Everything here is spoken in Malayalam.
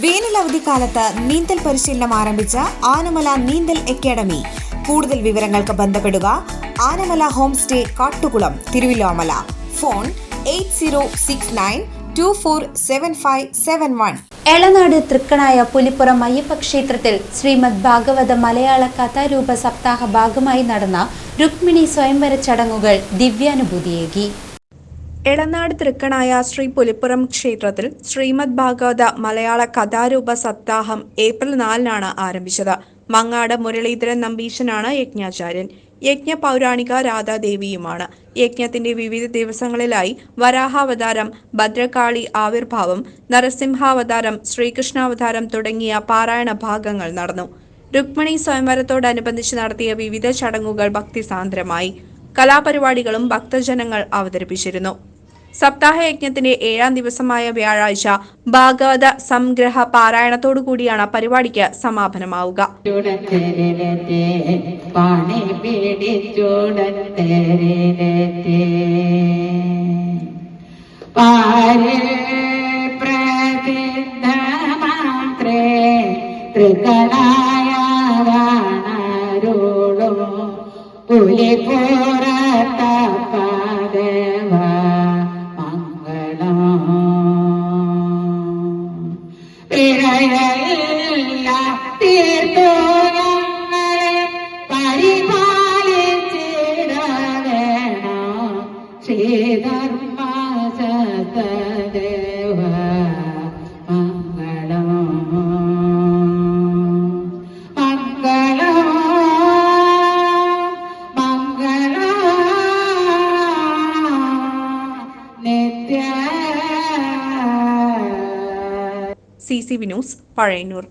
വേനൽ അവധിക്കാലത്ത് നീന്തൽ പരിശീലനം ആരംഭിച്ച ആനമല നീന്തൽ അക്കാദമി. കൂടുതൽ വിവരങ്ങൾക്ക് ബന്ധപ്പെടുക Anamala home stay Kattukulam Thiruvilwamala. Phone eight zero six nine two four seven five seven one. Elanad Thrikkanaya Pulippuram Ayyappa ക്ഷേത്രത്തിൽ ശ്രീമദ് ഭാഗവത മലയാള കഥാരൂപ സപ്താഹ ഭാഗമായി നടന്ന രുക്മിണി സ്വയംവര ചടങ്ങുകൾ ദിവ്യാനുഭൂതിയേകി. എളനാട് തൃക്കണായ ശ്രീ പുലിപ്പുറം ക്ഷേത്രത്തിൽ ശ്രീമദ് ഭാഗവത മലയാള കഥാരൂപ സപ്താഹം ഏപ്രിൽ നാലിനാണ് ആരംഭിച്ചത്. മങ്ങാട് മുരളീധരൻ നമ്പീശനാണ് യജ്ഞാചാര്യൻ. യജ്ഞ പൗരാണിക രാധാദേവിയുമാണ്. യജ്ഞത്തിന്റെ വിവിധ ദിവസങ്ങളിലായി വരാഹാവതാരം ഭദ്രകാളി ആവിർഭാവം നരസിംഹാവതാരം ശ്രീകൃഷ്ണാവതാരം തുടങ്ങിയ പാരായണ ഭാഗങ്ങൾ നടന്നു. രുക്മിണി സ്വയംവരത്തോടനുബന്ധിച്ച് നടത്തിയ വിവിധ ചടങ്ങുകൾ ഭക്തിസാന്ദ്രമായി. കലാപരിപാടികളും ഭക്തജനങ്ങൾ അവതരിപ്പിച്ചിരുന്നു. സപ്താഹ യജ്ഞത്തിന്റെ ഏഴാം ദിവസമായ വ്യാഴാഴ്ച ഭാഗവത സംഗ്രഹ പാരായണത്തോടുകൂടിയാണ് പരിപാടിക്ക് സമാപനമാവുക. ചുടത്തെരിലെത്തി പുലി പിടിച്ചുടത്തെരിലെത്തി ശ്രീധർമ്മ സതദേവ മംഗളം മംഗളം മംഗളം നിത്യ സി സി പഴയന്നൂർ